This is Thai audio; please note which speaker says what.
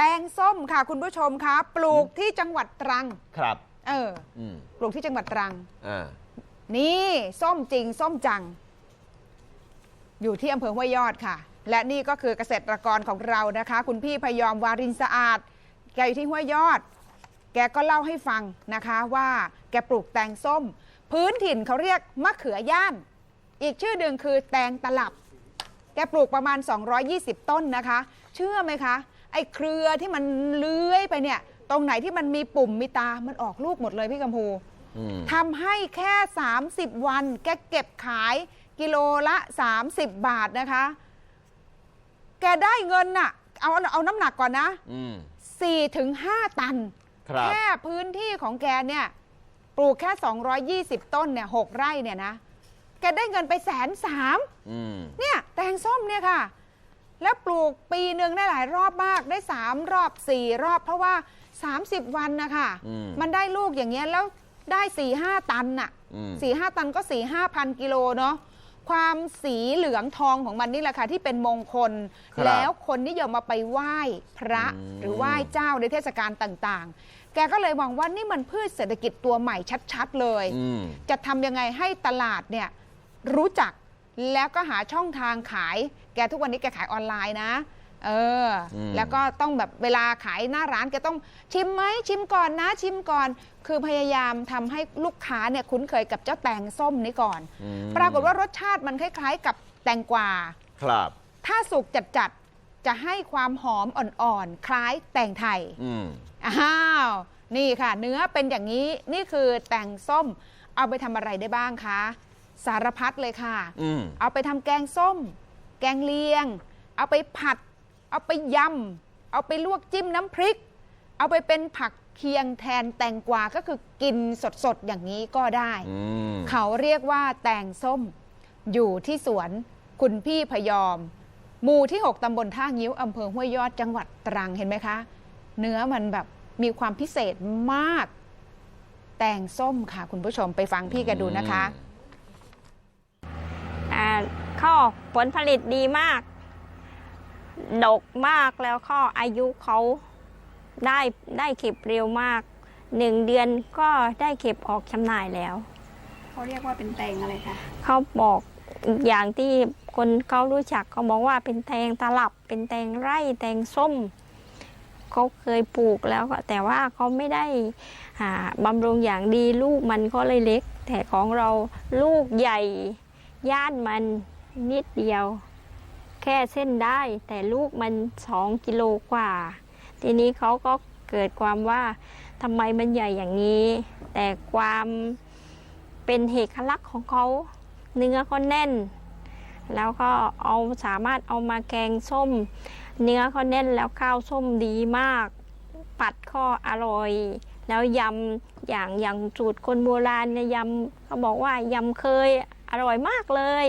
Speaker 1: แตงส้มค่ะคุณผู้ชมคะปลูกที่จังหวัดตรัง
Speaker 2: ครับ
Speaker 1: เออ
Speaker 2: อืม
Speaker 1: ปลูกที่จังหวัดตรัง
Speaker 2: อ่า
Speaker 1: นี่ส้มจริง ส้มจัง อยู่ที่อำเภอห้วยยอดค่ะ และนี่ก็คือเกษตรกรของเรานะคะ คุณพี่พยอมวารินสะอาด แกอยู่ที่ห้วยยอด แกก็เล่าให้ฟังนะคะว่าแกปลูกแตงส้ม พื้นถิ่นเขาเรียกมะเขือย่าน อีกชื่อหนึ่งคือแตงตลับ แกปลูกประมาณ 220 ต้นนะคะ เชื่อไหมคะ ไอ้เครือที่มันเลื้อยไปเนี่ย ตรงไหนที่มันมีปุ่มมีตา มันออกลูกหมดเลยพี่กัมพู
Speaker 2: อืม
Speaker 1: ทำให้แค่ 30 วัน แกเก็บขายกิโลละ 30 บาทนะคะ แกได้เงินน่ะ เอาเอาน้ำหนักก่อนนะ
Speaker 2: อืม
Speaker 1: 4ถึง5ตัน
Speaker 2: ครับ
Speaker 1: แค่พื้นที่ของแกเนี่ย ปลูกแค่ 220 ต้นเนี่ย6ไร่เนี่ยนะ แกได้เงินไปแสนสาม
Speaker 2: อืม
Speaker 1: เนี่ย แตงส้มเนี่ยค่ะ แล้วปลูกปีหนึ่งได้หลายรอบมากได้ 3 รอบ 4 รอบ เพราะว่า 30 วันนะคะ
Speaker 2: อืม
Speaker 1: มันได้ลูกอย่างเงี้ยแล้วได้4ี่ห้าตันน่ะ
Speaker 2: อืม
Speaker 1: สี่ห้าตันก็สี่ห้าพันกิโลเนาะความสีเหลืองทองของมันนี่แหละค่ะที่เป็นมงคล
Speaker 2: ครับ
Speaker 1: แล้วคนนิยมมาไปไหว้พระ
Speaker 2: อืม
Speaker 1: หรือไหว้เจ้าในเทศกาลต่างๆ แกก็เลยมองว่านี่มันพืชเศรษฐกิจตัวใหม่ชัดๆเลย
Speaker 2: อืม
Speaker 1: จะทำยังไงให้ตลาดเนี่ยรู้จัก แล้วก็หาช่องทางขาย แกทุกวันนี้แกขายออนไลน์นะ เอออ
Speaker 2: ม
Speaker 1: แล้วก็ต้องแบบเวลาขายหน้าร้านแกต้องชิมไหมชิมก่อนนะ ชิมก่อน คือพยายามทำให้ลูกค้าเนี่ยคุ้นเคยกับเจ้าแตงส้มนี้ก่อน
Speaker 2: อืม
Speaker 1: ปรากฏว่ารสชาติมันคล้าย ๆ กับแตงกวา
Speaker 2: ครับ
Speaker 1: ถ้าสุกจัดๆจะให้ความหอมอ่อนๆคล้ายแตงไทย
Speaker 2: อืม
Speaker 1: อ้าวนี่ค่ะ เนื้อเป็นอย่างนี้นี่คือแตงส้มเอาไปทำอะไรได้บ้างคะ สารพัดเลยค่ะ
Speaker 2: อืม
Speaker 1: เอาไปทำแกงส้ม แกงเลียง เอาไปผัด เอาไปยำ เอาไปลวกจิ้มน้ำพริก เอาไปเป็นผักเคียงแทนแตงกวา ก็คือกินสดๆ อย่างนี้ก็ได้
Speaker 2: อืม
Speaker 1: เขาเรียกว่าแตงส้ม อยู่ที่สวนคุณพี่พยอม หมู่ที่ 6 ตำบลท่างิ้ว อำเภอห้วยยอดจังหวัดตรังเห็นไหมคะ เนื้อมันแบบมีความพิเศษมาก แตงส้มค่ะ คุณผู้ชมไปฟังพี่แกดูนะคะ
Speaker 3: อ่า ข้อผลผลิตดีมาก ดกมากแล้วข้ออายุเขาได้ได้เก็บเร็วมากหนึ่งเดือนก็ได้เก็บออกจำหน่ายแล้ว
Speaker 4: เขาเรียกว่าเป็นแตงอะไรคะ
Speaker 3: เขาบอกอย่างที่คนเขารู้จักเขาบอกว่าเป็นแตงตลับ เป็นแตงไร่แตงส้มเขาเคยปลูกแล้วก็แต่ว่าเขาไม่ได้อ่าบำรุงอย่างดีลูกมันก็เลยเล็ก แต่ของเราลูกใหญ่ ย่านมันนิดเดียว แค่เส้นได้ แต่ลูกมันสองกิโลกว่า ทีนี้เขาก็เกิดความว่าทำไมมันใหญ่อย่างนี้ แต่ความเป็นเอกลักษณ์ของเขาเนื้อก็แน่น แล้วก็เอาสามารถเอามาแกงส้ม เนื้อเขาแน่นแล้วข้าวส้มดีมาก ปัดข้ออร่อย แล้วยำอย่างอย่างสูตรคนโบราณเนี่ยยำเขาบอกว่ายำเคย อร่อยมากเลย